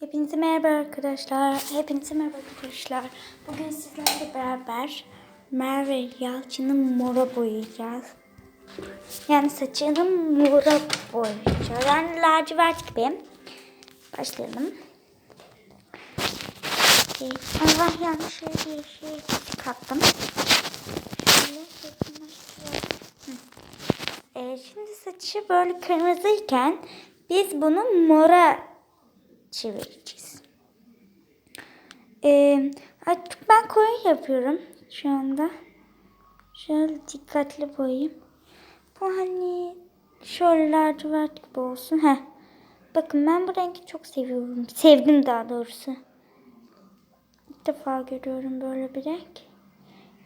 Hepinize merhaba arkadaşlar. Hepinize merhaba arkadaşlar. Bugün sizlerle beraber Merve Yalçın'ı mora boyayacağız. Yani saçını mora boyayacağız. Yani lacivert gibi. Başlayalım. Ee, Allah yanlış bir şey kattım. Ee, şimdi saçı böyle kırmızıyken biz bunu mora çevireceğiz. Ee, artık ben koyu yapıyorum şu anda. Şöyle dikkatli boyayayım. Bu hani şöyle lacivert gibi olsun. Heh. Bakın ben bu rengi çok seviyorum. Sevdim daha doğrusu. İlk defa görüyorum böyle bir renk.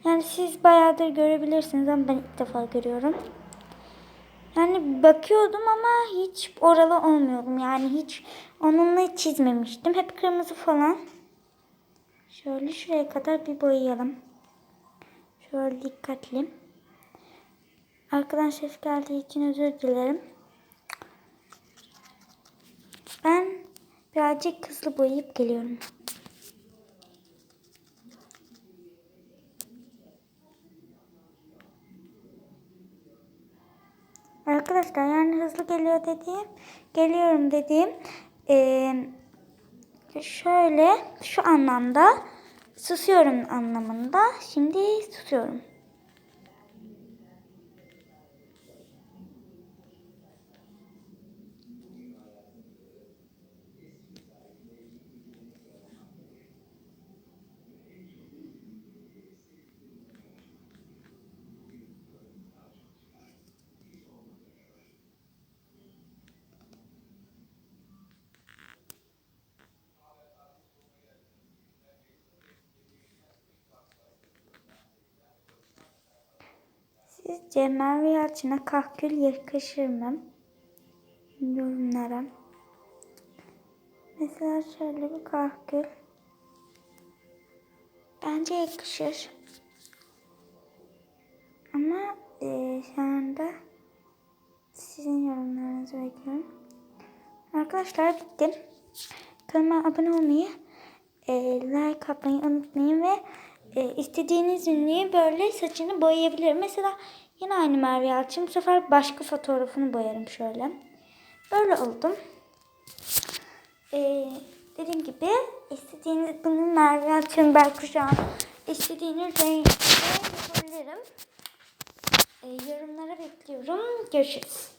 Yani siz bayağıdır görebilirsiniz ama ben ilk defa görüyorum. Yani bakıyordum ama hiç oralı olmuyordum. Yani hiç onunla çizmemiştim. Hep kırmızı falan. Şöyle şuraya kadar bir boyayalım. Şöyle dikkatli. Arkadan ses geldiği için özür dilerim. Ben birazcık hızlı boyayıp geliyorum. Arkadaşlar yani hızlı geliyor dediğim, geliyorum dediğim eee, şöyle şu anlamda susuyorum anlamında. Şimdi susuyorum. Sizce Merve Yalçın'a kahkül yakışır mı? Yorumlara. Mesela şöyle bir kahkül. Bence yakışır. Ama e, şu anda sizin yorumlarınızı bekliyorum. Arkadaşlar bitti. Kanalıma abone olmayı, e, like atmayı unutmayın ve e, istediğiniz ünlüyü böyle saçını boyayabilirim. Mesela yine aynı Merve Yalçın. Bu sefer başka fotoğrafını boyarım şöyle. Böyle oldum. E, dediğim gibi istediğiniz bunu Merve Yalçın, Berkuşan istediğiniz renkte yapabilirim. E, yorumlara bekliyorum. Görüşürüz.